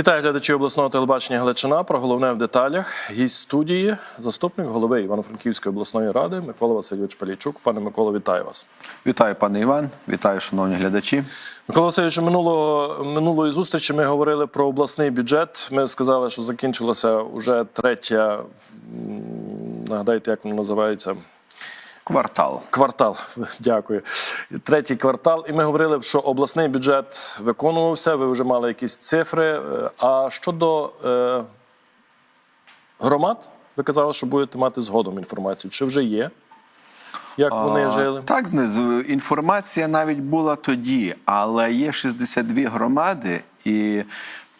Вітаю глядачі обласного телебачення Галичина. Про головне в деталях. Гість студії, заступник голови Івано-Франківської обласної ради Микола Васильович Палійчук. Пане Миколо, вітаю вас. Вітаю, пане Іван, вітаю, шановні глядачі. Микола Васильович, минулого минулої зустрічі ми говорили про обласний бюджет. Ми сказали, що закінчилася вже третя. Нагадайте, як воно називається. Квартал. Квартал, дякую. Третій квартал. І ми говорили, що обласний бюджет виконувався. Ви вже мали якісь цифри. Е, А щодо е, громад, ви казали, що будете мати згодом інформацію. Чи вже є? Як вони А, жили? Так, інформація навіть була тоді, але є 62 громади, і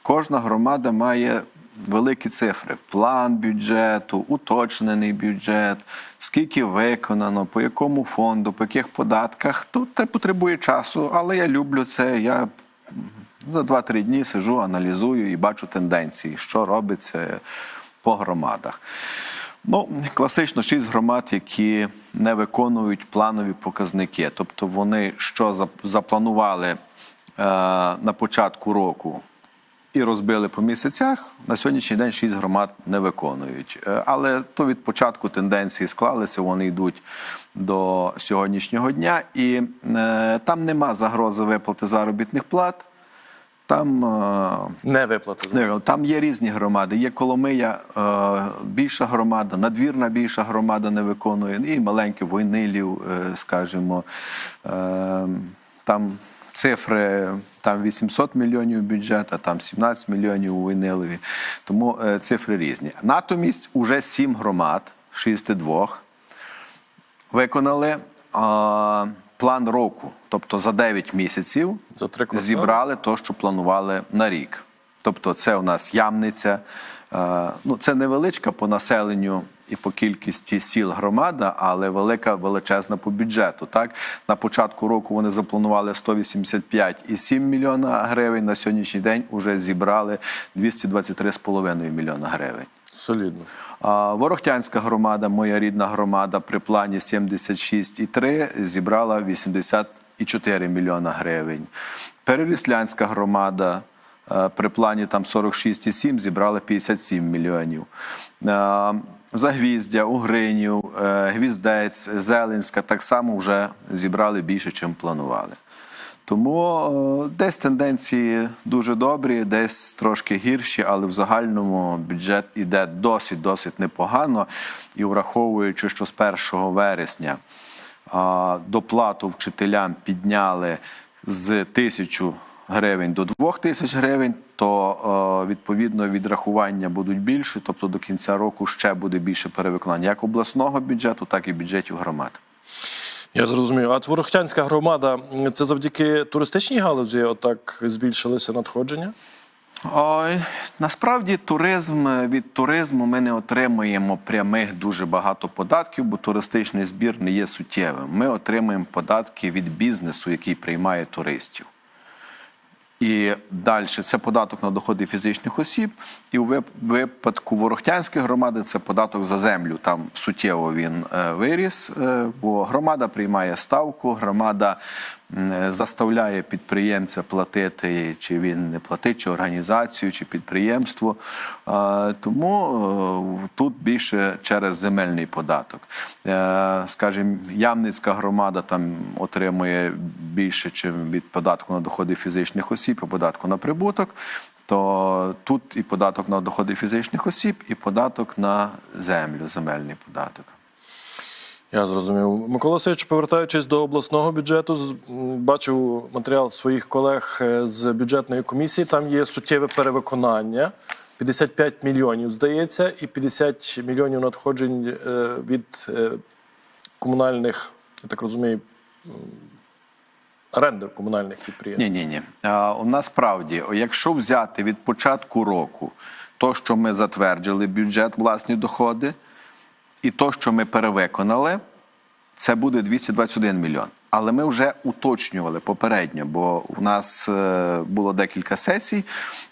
кожна громада має великі цифри: план бюджету, уточнений бюджет, скільки виконано, по якому фонду, по яких податках. Тут це потребує часу, але я люблю це. Я за 2-3 дні сижу, аналізую і бачу тенденції, що робиться по громадах. Ну, класично шість громад, які не виконують планові показники. Тобто вони що запланували е, на початку року і розбили по місяцях. На сьогоднішній день шість громад не виконують. Е, Але то від початку тенденції склалися, вони йдуть до сьогоднішнього дня, і е, там нема загрози виплати заробітних плат. Там е, Не виплати. не, Там є різні громади. Є Коломия, е, більша громада, надвірна більша громада не виконує, і маленькі Войнилів, е, скажімо. Е, там цифри там 800 мільйонів бюджет, а там 17 мільйонів у Войнилові. Тому е, цифри різні. Натомість уже сім громад, 6,2, виконали а, план року. Тобто за 9 місяців За зібрали те, що планували на рік. Тобто, це у нас Ямниця. е, Ну, це невеличка по населенню і по кількості сіл громада, але велика величезна по бюджету. Так на початку року вони запланували 185,7 мільйона гривень. На сьогоднішній день вже зібрали 223,5 мільйона гривень. Солідно. Ворохтянська громада, моя рідна громада, при плані 76,3 зібрала 84 мільйона гривень. Переріслянська громада е, при плані там 46,7 зібрала 57 мільйонів. Загвіздя, Угринів, е, Гвіздець, Зеленська так само вже зібрали більше, чим планували. Тому е, десь тенденції дуже добрі, десь трошки гірші, але в загальному бюджет іде досить досить непогано. І враховуючи, що з 1 вересня доплату вчителям підняли з тисячу гривень до двох тисяч гривень, то е, відповідно відрахування будуть більше, тобто до кінця року ще буде більше перевиконання як обласного бюджету, так і бюджетів громад. Я зрозумів. А Творохтянська громада це завдяки туристичній галузі отак збільшилися надходження? Ой, насправді туризм від туризму ми не отримуємо прямих дуже багато податків, бо туристичний збір не є суттєвим. Ми отримуємо податки від бізнесу, який приймає туристів. І далі це податок на доходи фізичних осіб. І у випадку Ворохтянської громади це податок за землю. Там суттєво він е, виріс, е, бо громада приймає ставку, громада заставляє підприємця платити, чи він не платить, чи організацію, чи підприємство. Е, Тому е, тут більше через земельний податок. Е, Скажімо, Ямницька громада там отримує більше, ніж від податку на доходи фізичних осіб і податку на прибуток. То тут і податок на доходи фізичних осіб, і податок на землю, земельний податок. Я зрозумів. Микола Васильович, повертаючись до обласного бюджету, бачив матеріал своїх колег е, з бюджетної комісії. Там є суттєве перевиконання. 55 мільйонів, здається, і 50 мільйонів надходжень е, від е, комунальних, я так розумію, м, оренди комунальних підприємств. Ні, ні, ні. У нас справді, якщо взяти від початку року то, що ми затвердили бюджет, власні доходи, і то, що ми перевиконали, це буде 221 мільйон. Але ми вже уточнювали попередньо, бо у нас е, було декілька сесій,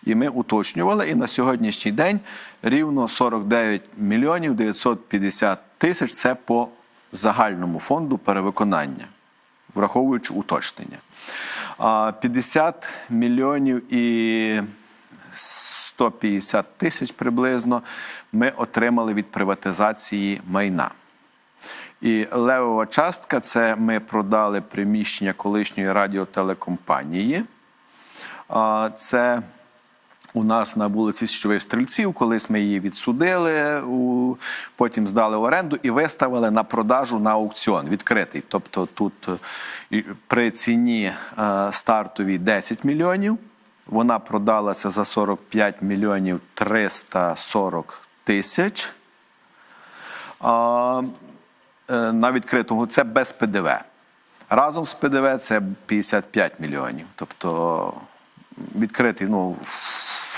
і ми уточнювали. І на сьогоднішній день рівно 49 мільйонів 950 тисяч це по загальному фонду перевиконання, враховуючи уточнення. 50 мільйонів і 150 тисяч приблизно ми отримали від приватизації майна. І левова частка це ми продали приміщення колишньої радіотелекомпанії. Це у нас на вулиці Січових Стрільців, колись ми її відсудили, потім здали в оренду і виставили на продажу на аукціон відкритий. Тобто тут е, при ціні е, стартовій 10 мільйонів. Вона продалася за 45 мільйонів 340 тисяч. Е, на відкритому це без ПДВ. Разом з ПДВ це 55 мільйонів. Тобто відкритий, ну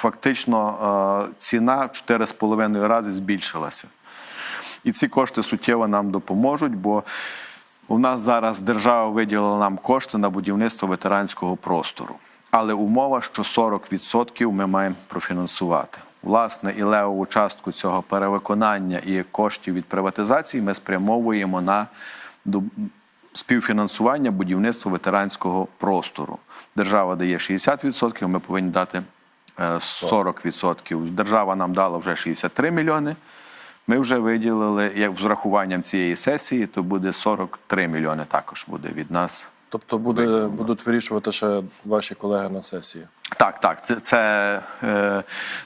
фактично е, ціна в 4,5 рази збільшилася. І ці кошти суттєво нам допоможуть, бо у нас зараз держава виділила нам кошти на будівництво ветеранського простору. Але умова, що 40% ми маємо профінансувати. Власне, і левову частку цього перевиконання і коштів від приватизації ми спрямовуємо на співфінансування будівництва ветеранського простору. Держава дає 60%, ми повинні дати е, 40%. Держава нам дала вже 63 мільйони. Ми вже виділили, як з врахуванням цієї сесії, то буде 43 мільйони також буде від нас. Тобто буде, будуть вирішувати ще ваші колеги на сесії. Так, так, це, це е,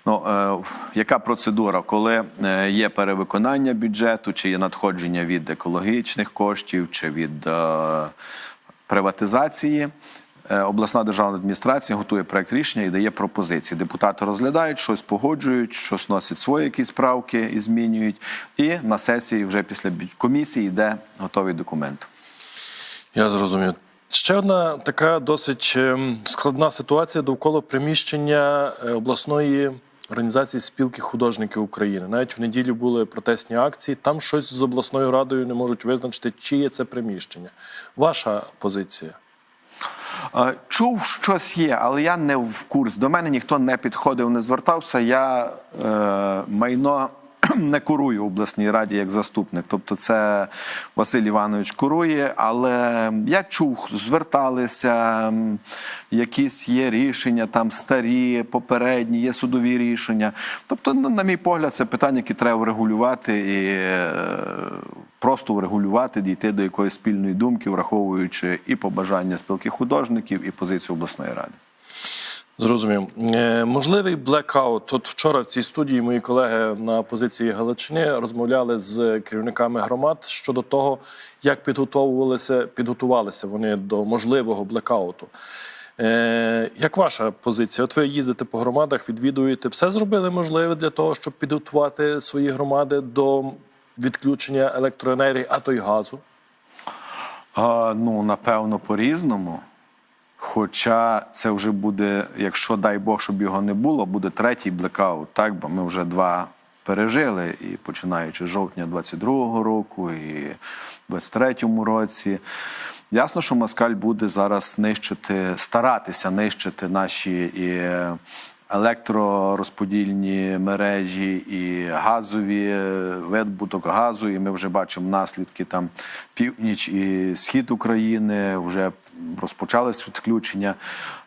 ну, е, яка процедура, коли е, є перевиконання бюджету, чи є надходження від екологічних коштів, чи від е, приватизації. е, Обласна державна адміністрація готує проект рішення і дає пропозиції. Депутати розглядають, щось погоджують, щось носять свої якісь правки і змінюють. І на сесії вже після комісії йде готовий документ. Я зрозумів. Ще одна така досить ем, складна ситуація довкола приміщення е, обласної організації спілки художників України. Навіть в неділю були протестні акції. Там щось з обласною радою не можуть визначити, чиє це приміщення. Ваша позиція. Е, Чув, щось є, але я не в курс. До мене ніхто не підходив, не звертався. Я е, майно не курую в обласній раді як заступник. Тобто, це Василь Іванович курує. Але я чув, зверталися, якісь є рішення, там старі, попередні, є судові рішення. Тобто, на, мій погляд, це питання, яке треба врегулювати і е, просто врегулювати, дійти до якоїсь спільної думки, враховуючи і побажання спілки художників, і позицію обласної ради. Зрозумів. Е, Можливий блекаут. От вчора в цій студії мої колеги на позиції Галичини розмовляли з керівниками громад щодо того, як підготовувалися, підготувалися вони до можливого блекауту. Е, як ваша позиція? От ви їздите по громадах, відвідуєте, все зробили можливе для того, щоб підготувати свої громади до відключення електроенергії, а то й газу? А, ну, напевно, по-різному. Хоча це вже буде, якщо дай Бог, щоб його не було, буде третій блекаут, так? Бо ми вже два пережили, і починаючи з жовтня 22-го року, і в 23-му році. Ясно, що москаль буде зараз нищити, старатися нищити наші і електророзподільні мережі, і газові е, видобуток газу. І ми вже бачимо наслідки там північ і схід України вже розпочались відключення.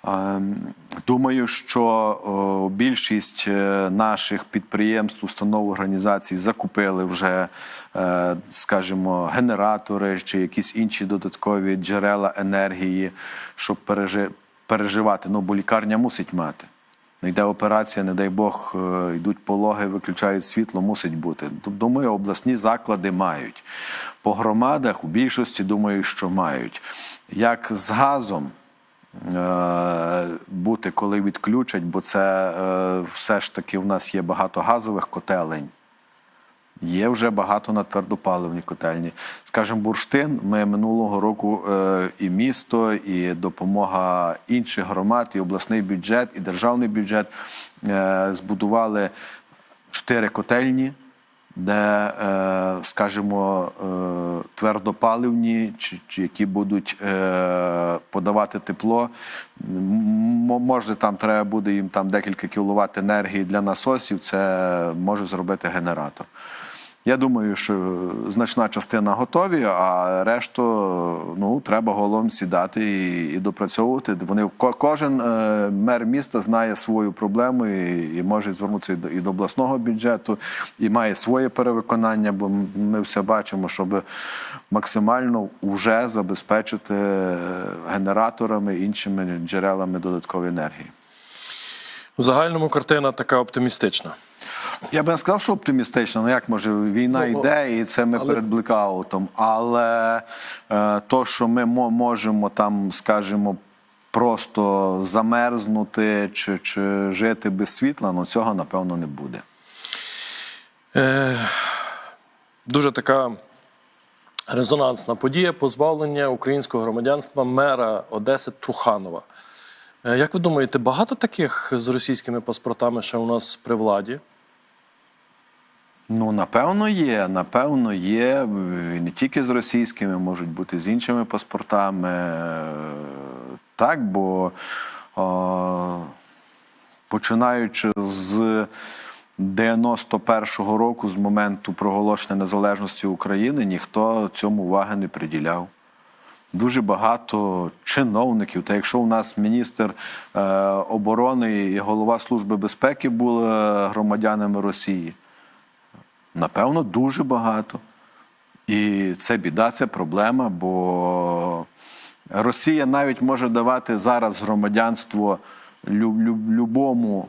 Ем, Думаю, що більшість е, наших підприємств, установ організацій закупили вже, е, скажімо, генератори чи якісь інші додаткові джерела енергії, щоб пережи- переживати. Ну, бо лікарня мусить мати. Не йде операція, не дай Бог, е, йдуть пологи, виключають світло, мусить бути. Тобто, Думаю, обласні заклади мають. По громадах у більшості думаю, що мають. Як з газом е, бути, коли відключать, бо це е, все ж таки в нас є багато газових котелень. Є вже багато на твердопаливні котельні. Скажімо, бурштин. Ми минулого року е, і місто, і допомога інших громад, і обласний бюджет, і державний бюджет е, збудували чотири котельні, де, е, скажімо, твердопаливні, чи, які будуть подавати тепло. Може, там треба буде їм там декілька кіловат енергії для насосів. Це може зробити генератор. Я думаю, що значна частина готові, а решту ну, треба голом сідати і, і допрацьовувати. Вони кожен е, мер міста знає свою проблему і, і може звернутися і до, і до обласного бюджету, і має своє перевиконання, бо ми все бачимо, щоб максимально вже забезпечити генераторами іншими джерелами додаткової енергії. В загальному картина така оптимістична. Я би не сказав, що оптимістично. Ну як може війна Ну, йде, і це ми але- перед блекаутом. Але е, то, що ми мо- можемо там, скажімо, просто замерзнути чи, чи жити без світла, ну цього напевно не буде. Е, дуже така резонансна подія позбавлення українського громадянства мера Одеси Труханова. Е, як ви думаєте, багато таких з російськими паспортами ще у нас при владі? Ну, напевно, є. Напевно, є. І не тільки з російськими, можуть бути з іншими паспортами. Е, Так, бо о, починаючи з 91-го року, з моменту проголошення незалежності України, ніхто цьому уваги не приділяв. Дуже багато чиновників. Та якщо у нас міністр е, оборони і голова Служби безпеки були громадянами Росії, Напевно, дуже багато. І це біда, це проблема, бо Росія навіть може давати зараз громадянство лю- лю- любому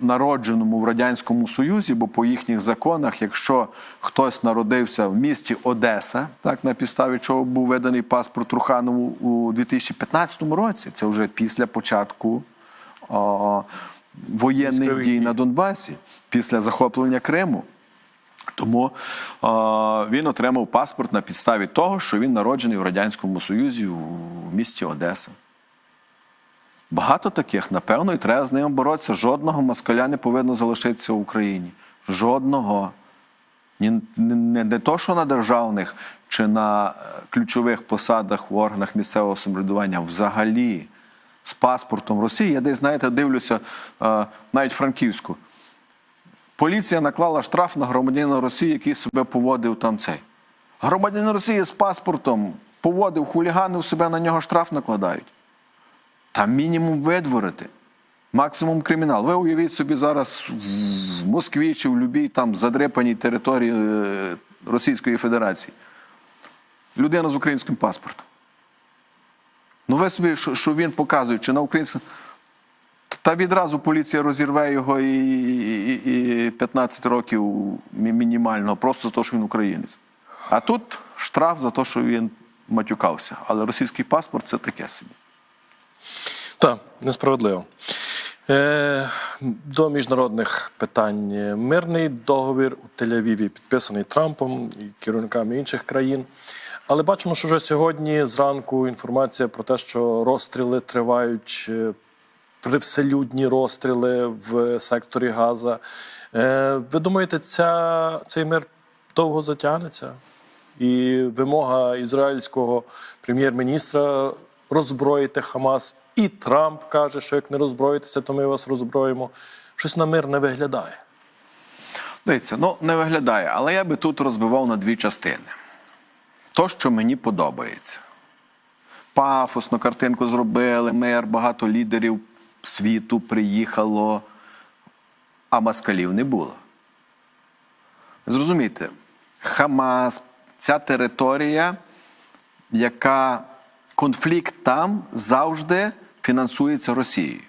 народженому в Радянському Союзі, бо по їхніх законах, якщо хтось народився в місті Одеса, так на підставі чого був виданий паспорт Труханову у 2015 році, це вже після початку воєнних дій. на Донбасі, після захоплення Криму. Тому е, він отримав паспорт на підставі того, що він народжений в Радянському Союзі у місті Одеса. Багато таких, напевно, і треба з ними боротися. Жодного москаля не повинно залишитися в Україні. Жодного. Не, не, не то, що на державних чи на е, ключових посадах в органах місцевого самоврядування, взагалі з паспортом Росії. Я десь, знаєте, дивлюся е, навіть Франківську. Поліція наклала штраф на громадянина Росії, який себе поводив там цей. Громадянин Росії з паспортом поводив хуліганив себе, на нього штраф накладають. Там мінімум видворити, максимум кримінал. Ви уявіть собі зараз в Москві чи в будь-якій там задрепаній території е, Російської Федерації. Людина з українським паспортом. Ну ви собі, що він показує, чи на українському. Та відразу поліція розірве його і, і, і 15 років мінімально, просто за те, що він українець. А тут штраф за те, що він матюкався. Але російський паспорт це таке собі. Так, несправедливо. Е, до міжнародних питань. Мирний договір у Тель-Авіві підписаний Трампом і керівниками інших країн. Але бачимо, що вже сьогодні зранку інформація про те, що розстріли тривають, е, привселюдні розстріли в секторі Газа. Е, ви думаєте, ця, цей мир довго затягнеться? І вимога ізраїльського прем'єр-міністра роззброїти Хамас. І Трамп каже, що як не роззброїтеся, то ми вас роззброїмо. Щось на мир не виглядає. Дивіться, ну не виглядає, але я би тут розбивав на дві частини. То, що мені подобається. Пафосно картинку зробили, мир, багато лідерів світу приїхало, а москалів не було. Зрозумійте, Хамас, ця територія, яка конфлікт там завжди фінансується Росією.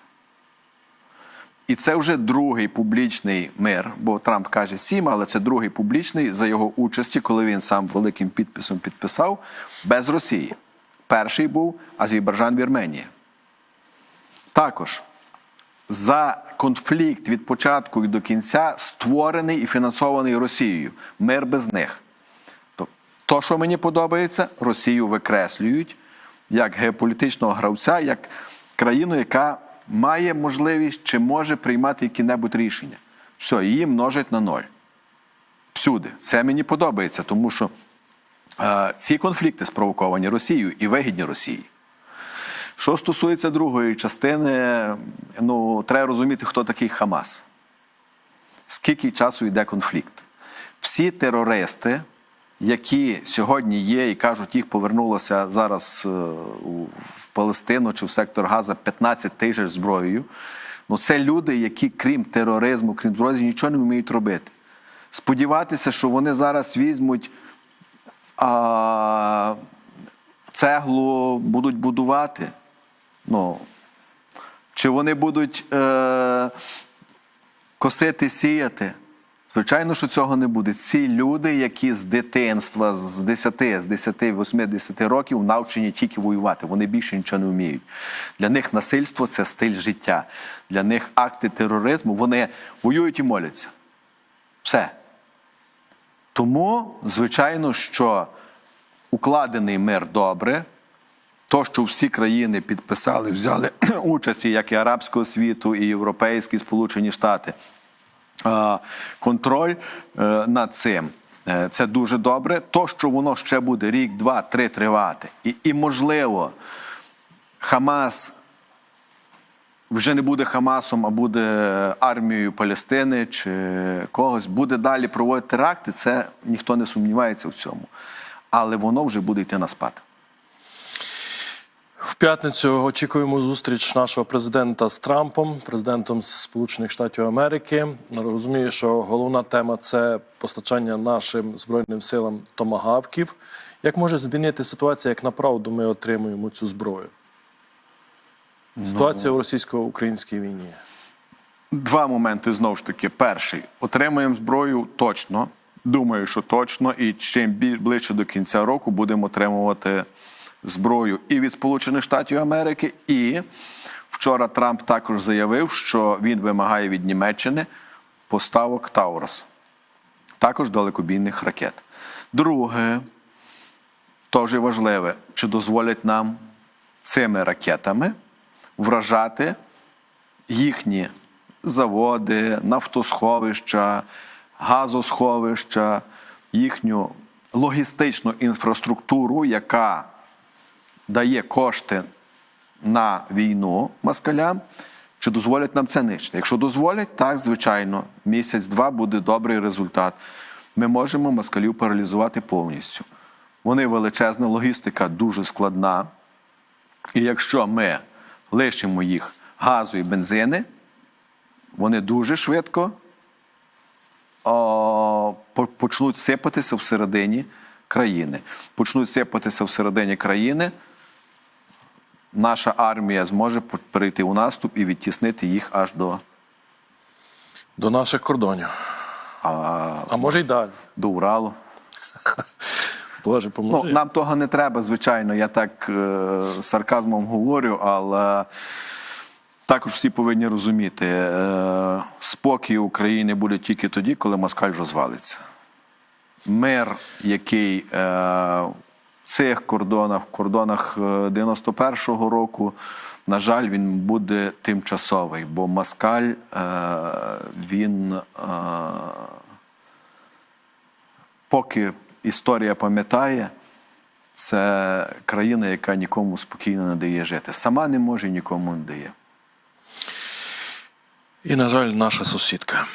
І це вже другий публічний мир, бо Трамп каже сім, але це другий публічний за його участі, коли він сам великим підписом підписав без Росії. Перший був Азербайджан Вірменія. Також за конфлікт від початку і до кінця створений і фінансований Росією. Мир без них. То, що мені подобається, Росію викреслюють як геополітичного гравця, як країну, яка має можливість чи може приймати які-небудь рішення. Все, її множать на ноль. Всюди. Це мені подобається, тому що е, ці конфлікти спровоковані Росією і вигідні Росії. Що стосується другої частини, ну, треба розуміти, хто такий Хамас. Скільки часу йде конфлікт. всі терористи, які сьогодні є і кажуть, їх повернулося зараз е, в Палестину чи в сектор Газа 15 тисяч зброєю. Ну, це люди, які крім тероризму, крім зброї, нічого не вміють робити. Сподіватися, що вони зараз візьмуть а, цеглу, будуть будувати. Ну, чи вони будуть е, косити, сіяти? Звичайно, що цього не буде. Ці люди, які з дитинства, з 10, з 10, 8, 10 років навчені тільки воювати, вони більше нічого не вміють. Для них насильство це стиль життя. Для них акти тероризму, вони воюють і моляться. Все. Тому, звичайно, що укладений мир добре. То, що всі країни підписали, взяли участь, як і арабського світу, і Європейські Сполучені Штати. Контроль е, над цим. е, Це дуже добре. То, що воно ще буде рік, два, три тривати. І, і можливо, Хамас вже не буде Хамасом, а буде армією Палестини чи когось, буде далі проводити теракти, це ніхто не сумнівається в цьому. Але воно вже буде йти на спад. В п'ятницю очікуємо зустріч нашого президента з Трампом, президентом Сполучених Штатів Америки. Розумію, що головна тема це постачання нашим збройним силам томагавків. Як може змінити ситуація, як направду ми отримуємо цю зброю? Ситуація у російсько-українській війні. Два моменти знову ж таки. Перший отримаємо зброю точно. Думаю, що точно, і чим ближче до кінця року будемо отримувати зброю і від Сполучених Штатів Америки. І вчора Трамп також заявив, що він вимагає від Німеччини поставок Таурос, також далекобійних ракет. Друге, теж важливе, чи дозволять нам цими ракетами вражати їхні заводи, нафтосховища, газосховища, їхню логістичну інфраструктуру, яка дає кошти на війну москалям, чи дозволять нам це нищити? Якщо дозволять, так, звичайно, місяць-два буде добрий результат. Ми можемо москалів паралізувати повністю. Вони величезна, логістика дуже складна. І якщо ми лишимо їх газу і бензини, вони дуже швидко о, почнуть сипатися всередині країни. Почнуть сипатися всередині країни. Наша армія зможе перейти у наступ і відтіснити їх аж до, До наших кордонів. а, А може й далі. до Уралу. Боже, Ну, нам того не треба, звичайно. Я так е, сарказмом говорю, але також всі повинні розуміти, е, спокій України буде тільки тоді, коли москаль розвалиться. Мир, який е, цих кордонах, в кордонах е, 91-го року, на жаль, він буде тимчасовий, бо москаль е, він. Е, поки історія пам'ятає, це країна, яка нікому спокійно не дає жити. Сама не може нікому не дає. І, на жаль, наша сусідка.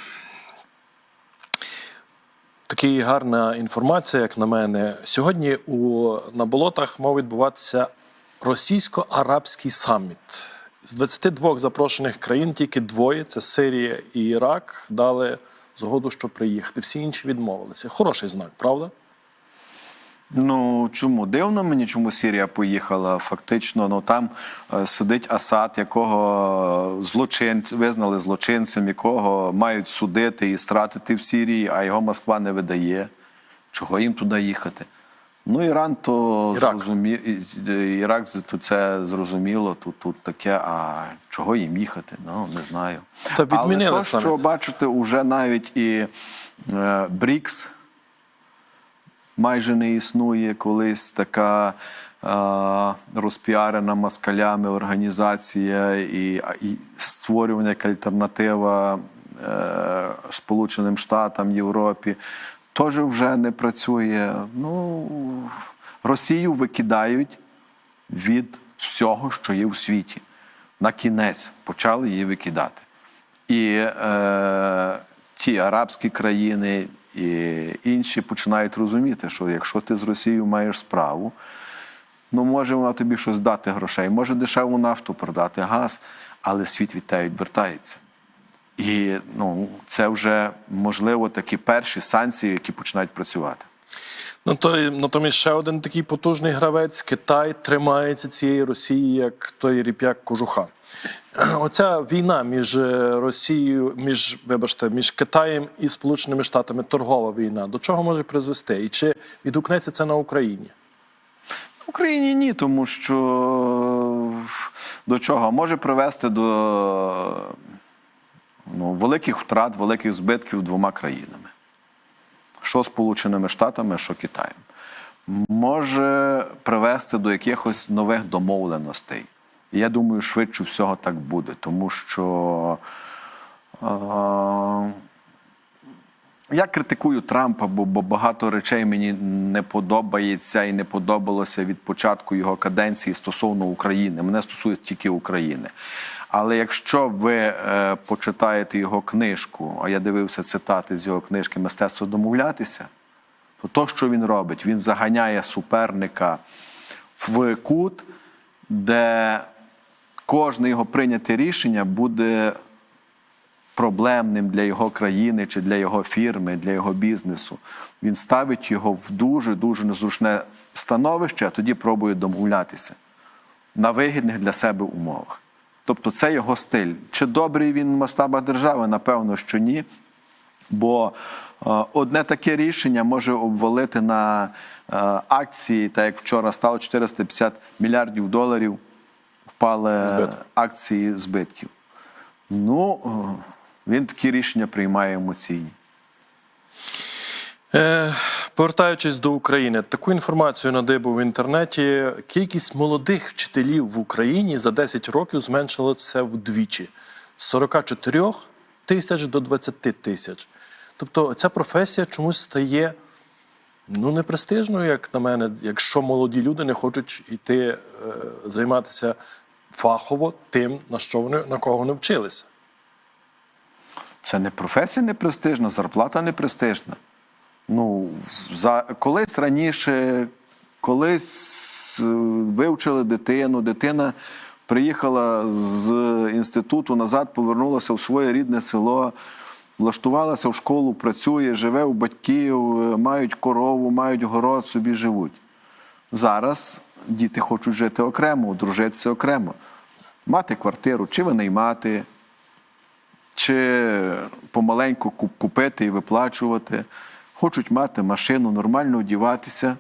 Така гарна інформація, як на мене. Сьогодні у, на болотах мав відбуватися російсько-арабський саміт. З 22 запрошених країн тільки двоє це Сирія і Ірак, дали згоду, що приїхати. Всі інші відмовилися. Хороший знак, правда? Ну чому дивно мені, чому Сірія поїхала? Фактично, ну там е, сидить Асад, якого злочин визнали злочинцем, якого мають судити і стратити в Сірії, а його Москва не видає. Чого їм туди їхати? Ну, Іран то Ірак. зрозумі... і- і- Ірак то це зрозуміло, тут, тут таке, а чого їм їхати? Ну, не знаю. Та Але то, що бачите, уже навіть і е, БРІКС майже не існує колись така розпіарена москалями організація і, і створювання як альтернатива е, Сполученим Штатам, Європі, теж вже не працює. Ну, Росію викидають від всього, що є в світі. На кінець почали її викидати. І е, ті арабські країни, І інші починають розуміти, що якщо ти з Росією маєш справу, ну може вона тобі щось дати грошей, може дешеву нафту продати, газ, але світ від тебе відвертається. І ну, це вже можливо такі перші санкції, які починають працювати. Ну, то, натомість ще один такий потужний гравець Китай тримається цієї Росії, як той ріп'як кожуха. Оця війна між е, Росією, між, вибачте, між Китаєм і Сполученими Штатами, торгова війна, до чого може призвести? І чи відгукнеться це на Україні? В Україні ні, тому що до чого може привести до ну, великих втрат, великих збитків двома країнами. Що Сполученими Штатами, що Китаєм. Може привести до якихось нових домовленостей. І я думаю, швидше всього так буде, тому що. е, я критикую Трампа, бо, бо багато речей мені не подобається і не подобалося від початку його каденції стосовно України. Мене стосується тільки України. Але якщо ви е, почитаєте його книжку, а я дивився цитати з його книжки Мистецтво домовлятися, то то, що він робить, він заганяє суперника в кут, де кожне його прийняте рішення буде проблемним для його країни чи для його фірми, для його бізнесу. Він ставить його в дуже дуже незручне становище, а тоді пробує домовлятися на вигідних для себе умовах. Тобто це його стиль. Чи добрий він в масштабах держави? Напевно, що ні. Бо е, одне таке рішення може обвалити на е, акції, так як вчора стало 450 мільярдів доларів, впали Збиток. акції збитків. Ну, е, він такі рішення приймає емоційні. Е, повертаючись до України, таку інформацію надибав в інтернеті. Кількість молодих вчителів в Україні за 10 років зменшилася вдвічі з 44 тисяч до 20 тисяч. Тобто ця професія чомусь стає ну, непрестижною, як на мене, якщо молоді люди не хочуть йти е, займатися фахово тим, на що вони на кого вони вчилися. Це не професія непрестижна, зарплата непрестижна. Ну, за, колись раніше, колись е, вивчили дитину, дитина приїхала з інституту назад, повернулася в своє рідне село, влаштувалася в школу, працює, живе у батьків, е, мають корову, мають город, собі живуть. Зараз діти хочуть жити окремо, одружитися окремо, мати квартиру, чи винаймати, чи помаленьку купити і виплачувати. Хочуть мати машину, нормально одіватися.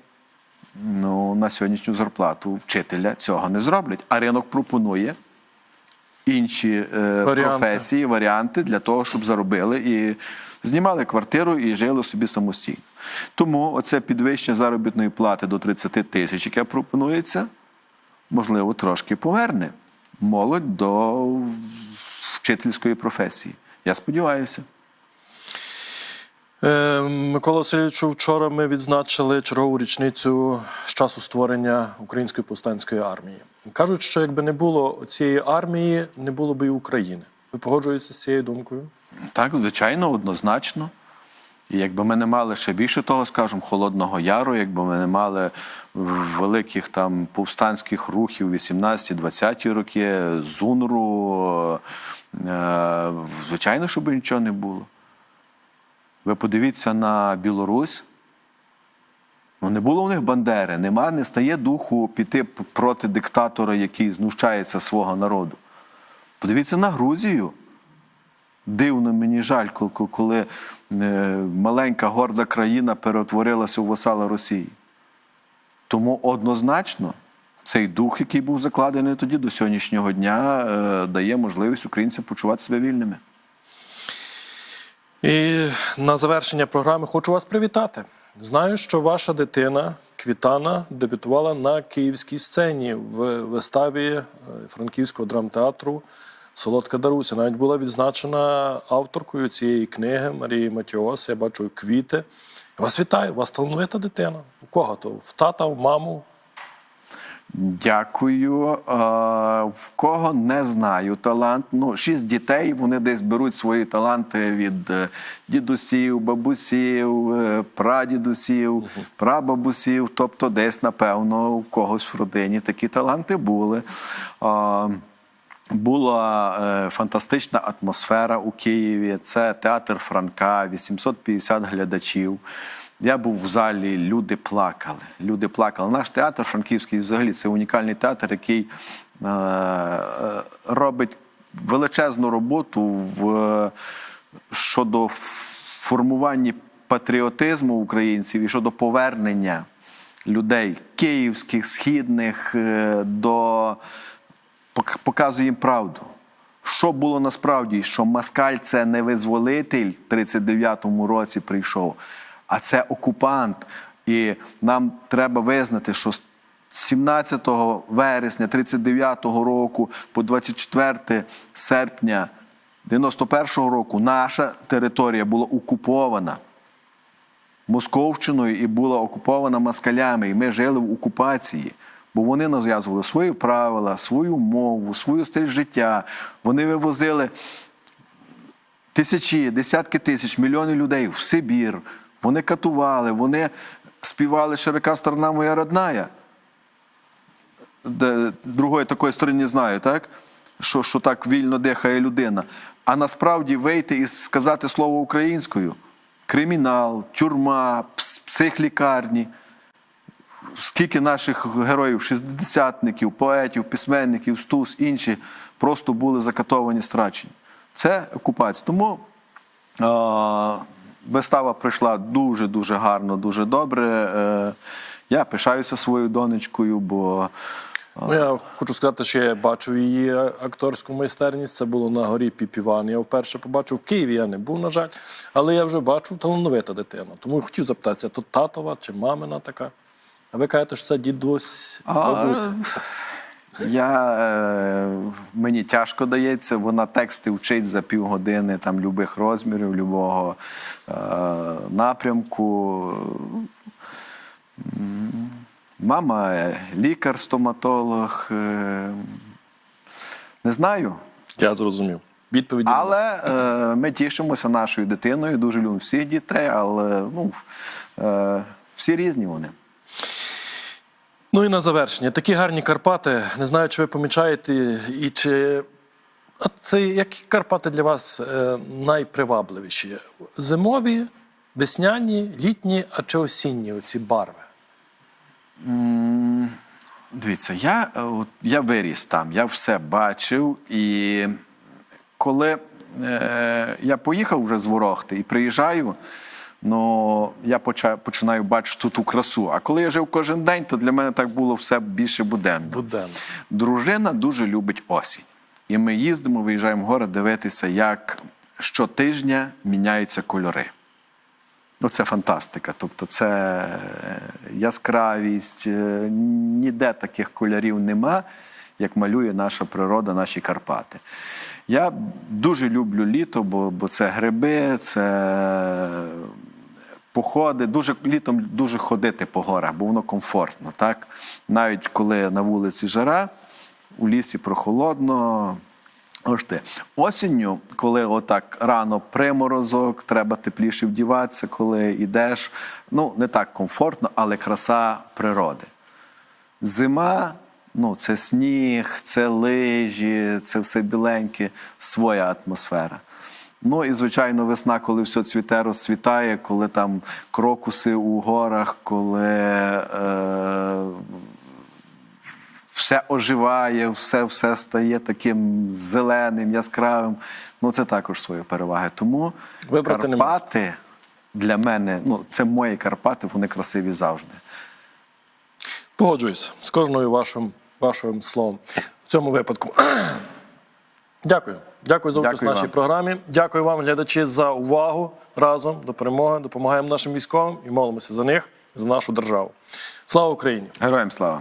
Ну, на сьогоднішню зарплату вчителя цього не зроблять. А ринок пропонує інші е, Варіанти. професії, варіанти для того, щоб заробили і знімали квартиру і жили собі самостійно. Тому оце підвищення заробітної плати до 30 тисяч, яке пропонується, можливо, трошки поверне молодь до вчительської професії. Я сподіваюся. Е, Микола Васильовичу, вчора ми відзначили чергову річницю з часу створення Української повстанської армії. Кажуть, що якби не було цієї армії, не було б і України. Ви погоджуєтеся з цією думкою? Так, звичайно, однозначно. І якби ми не мали ще більше того, скажімо, Холодного Яру, якби ми не мали великих там повстанських рухів 18-20 роки, ЗУНРу, е, звичайно, щоб нічого не було. Ви подивіться на Білорусь. Ну, не було в них Бандери, нема, не стає духу піти проти диктатора, який знущається свого народу. Подивіться на Грузію. Дивно мені жаль, ко- ко- коли е, маленька горда країна перетворилася у васала Росії. Тому однозначно цей дух, який був закладений тоді до сьогоднішнього дня, е, дає можливість українцям почувати себе вільними. І на завершення програми хочу вас привітати. Знаю, що ваша дитина Квітана дебютувала на київській сцені в виставі е, Франківського драмтеатру Солодка Даруся. Навіть була відзначена авторкою цієї книги Марії Матіос. Я бачу квіти. Вас вітаю, у вас талановита дитина. У кого то? В тата, в маму? Дякую. В кого не знаю талант. Ну, шість дітей вони десь беруть свої таланти від е, дідусів, бабусів, е, прадідусів, прабабусів. Тобто, десь, напевно, у когось в родині такі таланти були. Була е, фантастична атмосфера у Києві. Це театр Франка, 850 глядачів. Я був в залі, люди плакали. Люди плакали. Наш театр франківський взагалі це унікальний театр, який е, е, робить величезну роботу в, щодо формування патріотизму українців і щодо повернення людей київських, східних е, до пок- показує їм правду. Що було насправді, що Маскаль це не визволитель в 39-му році прийшов, а це окупант. І нам треба визнати, що з 17 вересня 39-го року по 24 серпня 91-го року наша територія була окупована. Московщиною і була окупована москалями, і ми жили в окупації. Бо вони нав'язували свої правила, свою мову, свою стиль життя. Вони вивозили тисячі, десятки тисяч, мільйони людей в Сибір. Вони катували, вони співали широка сторона моя родная. Другої такої сторони не знаю, так? Що, що так вільно дихає людина. А насправді вийти і сказати слово українською: кримінал, тюрма, психлікарні. Скільки наших героїв, шістдесятників, поетів, письменників, стус, інші просто були закатовані, страчені. Це окупація. Тому вистава пройшла дуже-дуже гарно, дуже добре. Е, я пишаюся своєю донечкою, бо Ну, я хочу сказати, що я бачив її акторську майстерність. Це було на горі Піпіван. Я вперше побачив в Києві. Я не був, на жаль, але я вже бачив талановита дитина. Тому хотів запитатися, то татова чи мамина така? А ви кажете, що це дідусь, бабусь? Я, е, мені тяжко дається, вона тексти вчить за півгодини там любих розмірів, любого е, напрямку. Мама е, лікар, стоматолог. Е, не знаю. Я зрозумів. Відповіді. Але е, ми тішимося нашою дитиною, дуже любимо всіх дітей, але ну, е, всі різні вони. Ну і на завершення. Такі гарні Карпати. Не знаю, чи ви помічаєте, і чи От це які Карпати для вас е, найпривабливіші? Зимові, весняні, літні, а чи осінні оці барви? Дивіться, я, е, от, я виріс там, я все бачив. І коли е, я поїхав вже з Ворохти і приїжджаю, ну, я починаю бачити ту красу. А коли я жив кожен день, то для мене так було все більше буденно. Буденно. Дружина дуже любить осінь. І ми їздимо, виїжджаємо в гори дивитися, як щотижня міняються кольори. Ну, це фантастика. Тобто, це е, яскравість. е, Ніде таких кольорів нема, як малює наша природа, наші Карпати. Я дуже люблю літо, бо, бо це гриби, це походи. Дуже літом дуже ходити по горах, бо воно комфортно. Так? Навіть коли на вулиці жара, у лісі прохолодно. Ти. Осінню, коли отак рано приморозок, треба тепліше вдіватися, коли йдеш. Ну, не так комфортно, але краса природи. Зима ну, це сніг, це лижі, це все біленьке, своя атмосфера. Ну і, звичайно, весна, коли все цвіте, розцвітає, коли там крокуси у горах, коли е, все оживає, все, все стає таким зеленим, яскравим. Ну, це також свої переваги. Тому Вибрати Карпати для мене, ну, це мої Карпати, вони красиві завжди. Погоджуюсь з кожною вашим, вашим словом. В цьому випадку. Дякую. Дякую за участь в нашій вам. програмі. Дякую вам, глядачі, за увагу разом до перемоги. Допомагаємо нашим військовим і молимося за них, за нашу державу. Слава Україні! Героям слава!